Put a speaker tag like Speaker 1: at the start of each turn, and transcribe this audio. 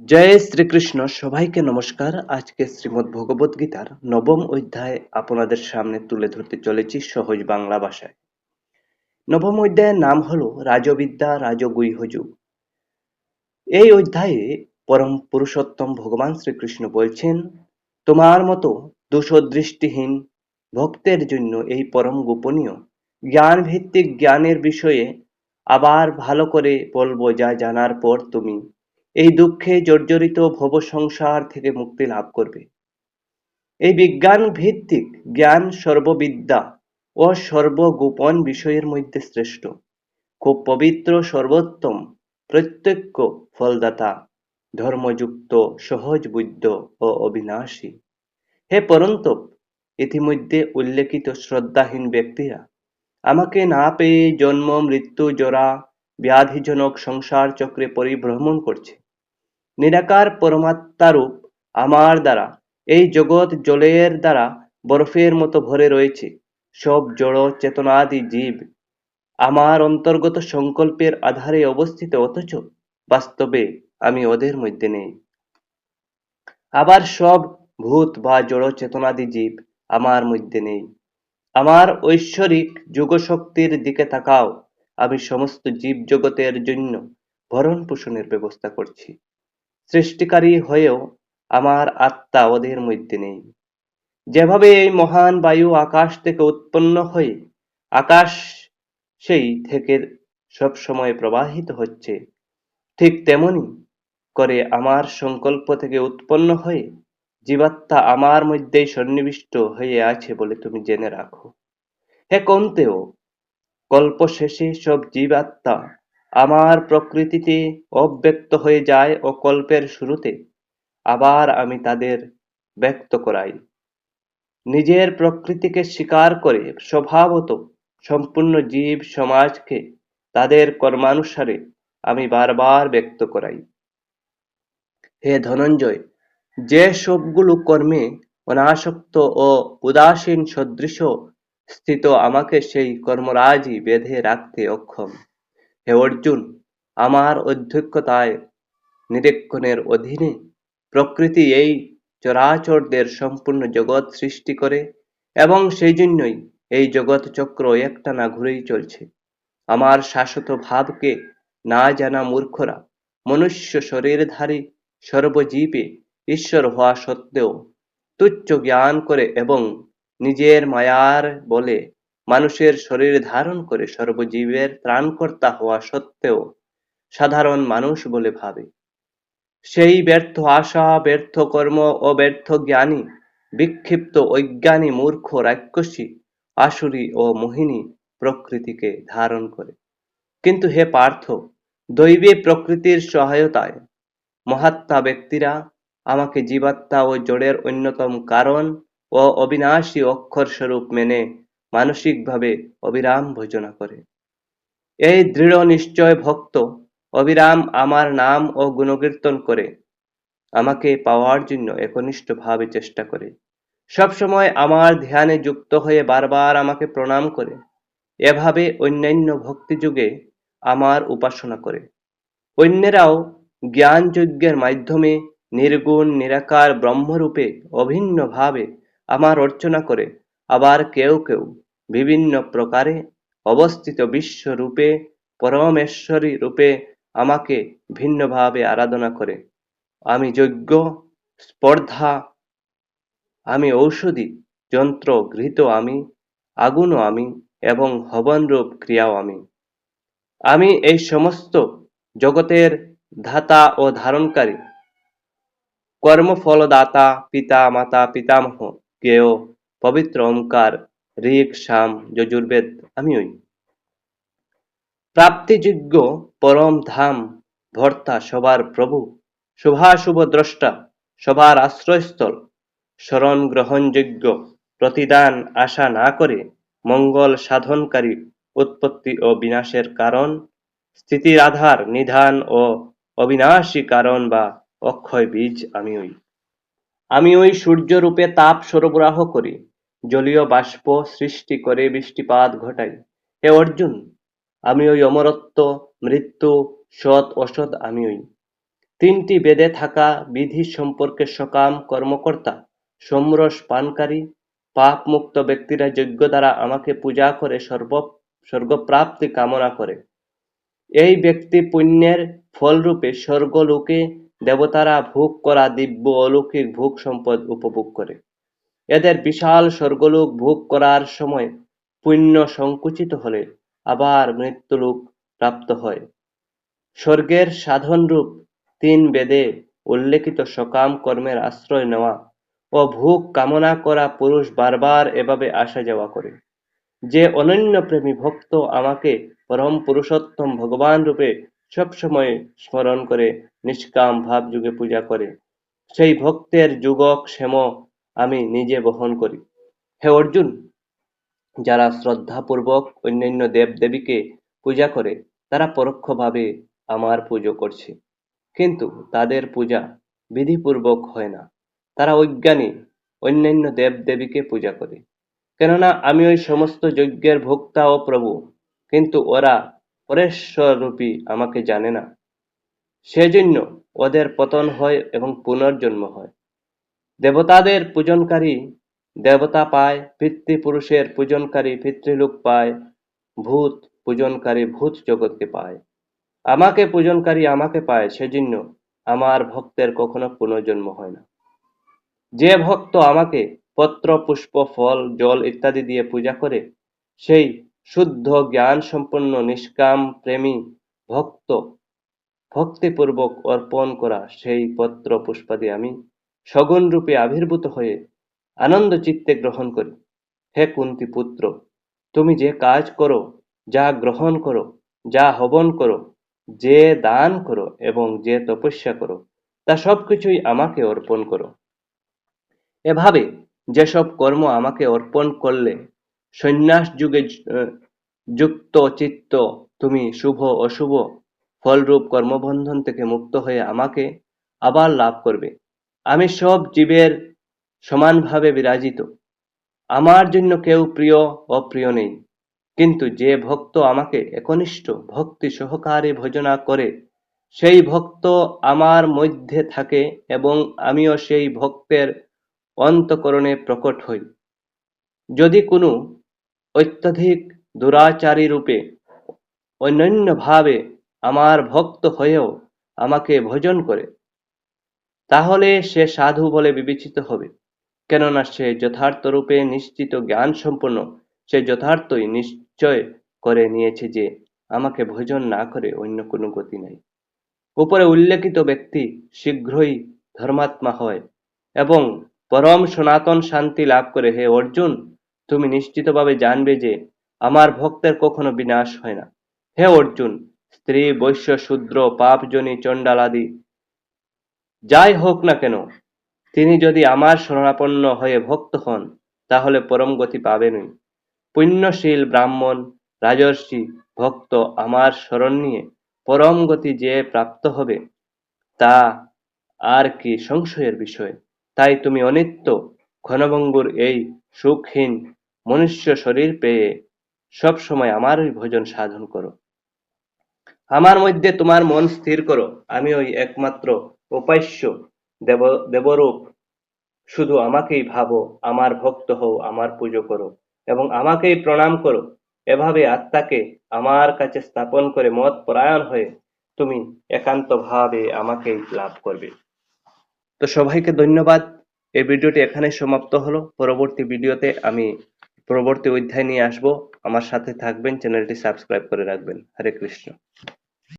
Speaker 1: জয় শ্রীকৃষ্ণ সবাইকে নমস্কার। আজকে শ্রীমদ্ ভগবত গীতার নবম অধ্যায় আপনাদের সামনে তুলে ধরতে চলেছি সহজ বাংলা ভাষায়। নবম অধ্যায়ের নাম হলো রাজবিদ্যা রাজগুহ্যযুগ এই অধ্যায়ে পরম পুরুষোত্তম ভগবান শ্রীকৃষ্ণ বলছেন, তোমার মতো দোষদৃষ্টিহীন ভক্তের জন্য এই পরম গোপনীয় জ্ঞান ভিত্তিক জ্ঞানের বিষয়ে আবার ভালো করে বলব যা জানার পর তুমি এই দুঃখে জর্জরিত ভব সংসার থেকে মুক্তি লাভ করবে। এই বিজ্ঞান ভিত্তিক জ্ঞান সর্ববিদ্যা ও সর্বগোপন বিষয়ের মধ্যে শ্রেষ্ঠ। খুব পবিত্র সর্বোত্তম প্রত্যক্ষ ফলদাতা, ধর্মযুক্ত, সহজ বুদ্ধ ও অবিনাশী। হে পরন্তপ, ইতিমধ্যে উল্লেখিত শ্রদ্ধাহীন ব্যক্তিরা, আমাকে না পেয়ে জন্ম, মৃত্যু, জরা ব্যাধিজনক সংসার চক্রে পরিভ্রমণ করছে। নিরাকার পরমাত্মারূপ আমার দ্বারা, এই জগৎ জলের দ্বারা বরফের মতো ভরে রয়েছে, সব জড় চেতনাদি জীব। আমার অন্তর্গত সংকল্পের আধারে অবস্থিত অথচ বাস্তবে আমি ওদের মধ্যে নেই। আবার সব ভূত বা জড় চেতনাদি জীব আমার মধ্যে নেই। আমার ঐশ্বরিক যুগশক্তির দিকে তাকাও আমি সমস্ত জীব জগতের জন্য ভরণ পোষণের ব্যবস্থা করছি। সৃষ্টিকারী হয়েও আমার আত্মা ওদের মধ্যে নেই। যেভাবে এই মহান বায়ু আকাশ থেকে উৎপন্ন হয়ে আকাশ সেই থেকে সব সময় প্রবাহিত হচ্ছে, ঠিক তেমনি করে আমার সংকল্প থেকে উৎপন্ন হয়ে জীবাত্মা আমার মধ্যেই সন্নিবিষ্ট হয়ে আছে বলে তুমি জেনে রাখো। হে কন্তেও কল্প শেষে সব জীবাত্মা আমার প্রকৃতিতে অব্যক্ত হয়ে যায় ও কল্পের শুরুতে। আবার আমি তাদের ব্যক্ত করাই। নিজের প্রকৃতিকে স্বীকার করে স্বভাবত সম্পূর্ণ জীব সমাজকে তাদের কর্মানুসারে আমি বারবার ব্যক্ত করাই। হে ধনঞ্জয়, যে সবগুলো কর্মে অনাসক্ত ও উদাসীন সদৃশ স্থিত, আমাকে সেই কর্মরাজি বেঁধে রাখতে অক্ষম। হে অর্জুন, আমার অধ্যক্ষতায় নিরীক্ষণের অধীনে প্রকৃতি এই চরাচরদের সম্পূর্ণ জগৎ সৃষ্টি করে এবং সেই জন্যই এই জগৎ চক্র একটানা ঘুরেই চলছে। আমার শাশ্বত ভাবকে না জানা মূর্খরা মনুষ্য শরীরধারী সর্বজীবে ঈশ্বর হওয়া সত্ত্বেও তুচ্ছ জ্ঞান করে এবং নিজের মায়ার বলে মানুষের শরীর ধারণ করে সর্বজীবের ত্রাণকর্তা হওয়া সত্ত্বেও সাধারণ মানুষ বলে ভাবে। সেই ব্যর্থ আশা, ব্যর্থ কর্ম ও ব্যর্থ জ্ঞানী, বিক্ষিপ্ত অজ্ঞানী, মূর্খ, রাক্ষসী, আসুরী ও মোহিনী প্রকৃতিকে ধারণ করে। কিন্তু হে পার্থ, দৈবী প্রকৃতির সহায়তায় মহাত্মা ব্যক্তিরা আমাকে জীবাত্মা ও জড়ের অন্যতম কারণ ও অবিনাশী অক্ষর স্বরূপ মেনে মানসিকভাবে অবিরাম ভোজনা করে। এই দৃঢ় নিশ্চয় ভক্ত অবিরাম আমার নাম ও গুণকীর্তন করে, আমাকে পাওয়ার জন্য একনিষ্ঠভাবে চেষ্টা করে। সবসময় আমার ধ্যানে যুক্ত হয়ে বারবার আমাকে প্রণাম করে, এভাবে অন্যান্য ভক্তিযুগে আমার উপাসনা করে। অন্যেরাও জ্ঞান যজ্ঞের মাধ্যমে নির্গুণ, নিরাকার, ব্রহ্মরূপে অভিন্নভাবে আমার অর্চনা করে। আবার কেউ কেউ বিভিন্ন প্রকারে অবস্থিত বিশ্বরূপে, পরমেশ্বরী রূপে আমাকে ভিন্নভাবে আরাধনা করে। আমি যজ্ঞ, স্পর্ধা, আমি ঔষধি যন্ত্র, ঘৃত আমি আগুনও আমি এবং হবনরূপ ক্রিয়াও আমি। আমি এই সমস্ত জগতের ধাতা ও ধারণকারী, কর্মফলদাতা, পিতা, মাতা, পিতামহ কেয় পবিত্র ওঙ্কার ঋক সাম যজুর্বেদ আমিই প্রাপ্তিযোগ্য পরম ধাম, ভর্তা সবার প্রভু, শুভাশুভ দ্রষ্টা সবার আশ্রয়স্থল, শরণ গ্রহণযোগ্য প্রতিদান আশা না করে মঙ্গল সাধনকারী উৎপত্তি ও বিনাশের কারণ, স্থিতির আধার, নিধান ও অবিনাশী কারণ বা অক্ষয় বীজ আমি ওই আমি ওই সূর্যরূপে তাপ সরবরাহ করি, জলীয় বাষ্প সৃষ্টি করে বৃষ্টিপাত ঘটাই। হে অর্জুন, আমি ওই অমরত্ব, মৃত্যু, সৎ, অসৎ আমি ওই। তিনটি বেদে থাকা বিধি সম্পর্কে সকাম কর্মকর্তা, সোমরস পানকারী, পাপমুক্ত ব্যক্তিরা যজ্ঞ দ্বারা আমাকে পূজা করে সর্ব, স্বর্গপ্রাপ্তি কামনা করে। এই ব্যক্তি পুণ্যের ফলরূপে স্বর্গলোকে দেবতারা ভোগ করা দিব্য অলৌকিক ভোগ সম্পদ উপভোগ করে। এদের বিশাল স্বর্গলোক ভোগ করার সময় পুণ্য সংকুচিত হলে আবার মৃত্যুলোক প্রাপ্ত হয়। স্বর্গের সাধনরূপ তিন বেদে উল্লেখিত সকাম কর্মের আশ্রয় নেওয়া ও ভোগ কামনা করা পুরুষ বারবার এভাবে আসা যাওয়া করে। যে অনন্য প্রেমী ভক্ত আমাকে পরম পুরুষোত্তম ভগবান রূপে সবসময় স্মরণ করে নিষ্কাম ভাব যুগে পূজা করে। সেই ভক্তের যুগক ক্ষেম আমি নিজে বহন করি। হে অর্জুন, যারা শ্রদ্ধাপূর্বক অন্যান্য দেব-দেবীকে পূজা করে, তারা পরোক্ষভাবে আমার পুজো করছে। কিন্তু তাদের পূজা বিধিপূর্বক হয় না। তারা অজ্ঞানী, অন্যান্য দেব-দেবীকে পূজা করে। কেননা আমি ওই সমস্ত যজ্ঞের ভোক্তা ও প্রভু, কিন্তু ওরা পরেশ্বররূপী আমাকে জানে না। সেজন্য ওদের পতন হয় এবং পুনর্জন্ম হয়। দেবতাদের পূজনকারী দেবতা পায়, পিতৃপুরুষের পূজনকারী পিতৃলোক পায়, ভূত পূজনকারী ভূত জগৎকে পায়। আমাকে পূজনকারী আমাকে পায়, সেজন্য আমার ভক্তের কখনো পুনর্জন্ম হয় না। যে ভক্ত আমাকে পত্র, পুষ্প, ফল, জল ইত্যাদি দিয়ে পূজা করে, সেই শুদ্ধ জ্ঞান সম্পন্ন নিষ্কাম, প্রেমী ভক্ত ভক্তিপূর্বক অর্পণ করা সেই পত্র পুষ্পাদি আমি সগুণ রূপে আবির্ভূত হয়ে আনন্দ চিত্তে গ্রহণ করি। হে কুন্তি পুত্র, তুমি যে কাজ করো, যা গ্রহণ করো, যা হবন করো, যে দান করো এবং যে তপস্যা করো, তা সবকিছুই আমাকে অর্পণ করো। এভাবে যেসব কর্ম আমাকে অর্পণ করলে সন্ন্যাস যুগে যুক্ত চিত্ত তুমি শুভ, অশুভ ফলরূপ কর্মবন্ধন থেকে মুক্ত হয়ে আমাকে আবার লাভ করবে। আমি সব জীবের সমানভাবে বিরাজিত। আমার জন্য কেউ প্রিয় অপ্রিয় নেই। কিন্তু যে ভক্ত আমাকে একনিষ্ঠ ভক্তি সহকারে ভজনা করে, সেই ভক্ত আমার মধ্যে থাকে এবং আমিও সেই ভক্তের অন্তকরণে প্রকট হই। যদি কোনো অত্যধিক দুরাচারী রূপে অনন্যভাবে আমার ভক্ত হয়েও আমাকে ভজন করে। তাহলে সে সাধু বলে বিবেচিত হবে। কেননা সে যথার্থরূপে নিশ্চিত জ্ঞান সম্পন্ন, সে যথার্থই নিশ্চয় করে নিয়েছে যে আমাকে ভজন না করে অন্য কোনো গতি নাই। উপরে উল্লেখিত ব্যক্তি শীঘ্রই ধর্মাত্মা হয় এবং পরম সনাতন শান্তি লাভ করে। হে অর্জুন, তুমি নিশ্চিতভাবে জানবে যে আমার ভক্তের কখনো বিনাশ হয় না। হে অর্জুন স্ত্রী, বৈশ্য, শূদ্র পাপজনী চণ্ডালাদি, যাই হোক না কেন, তিনি যদি আমার শরণাপন্ন হয়ে ভক্ত হন, তাহলে পরম গতি পাবেনই। পুণ্যশীল ব্রাহ্মণ, রাজর্ষি, ভক্ত আমার শরণ নিয়ে পরম গতি যে প্রাপ্ত হবে, তা আর কি সংশয়ের বিষয়। তাই তুমি অনিত্য, ঘনভঙ্গুর এই সুখহীন মনুষ্য শরীর পেয়ে সব সময় আমারই ভোজন সাধন করো। আমার মধ্যে তোমার মন স্থির করো। আমি ওই একমাত্র উপাস্য দেব, দেবরূপ। শুধু আমাকেই ভাবো, আমার ভক্ত হও, আমার পুজো করো এবং আমাকেই প্রণাম করো। এভাবে আত্মাকে আমার কাছে স্থাপন করে মত পরায়ণ হয়ে তুমি একান্তভাবে আমাকেই লাভ করবে। তো সবাইকে ধন্যবাদ। এই ভিডিওটি এখানে সমাপ্ত হলো। পরবর্তী ভিডিওতে আমি পরবর্তী অধ্যায় নিয়ে আসব। আমার সাথে থাকবেন, চ্যানেলটি সাবস্ক্রাইব করে রাখবেন। হরে কৃষ্ণ।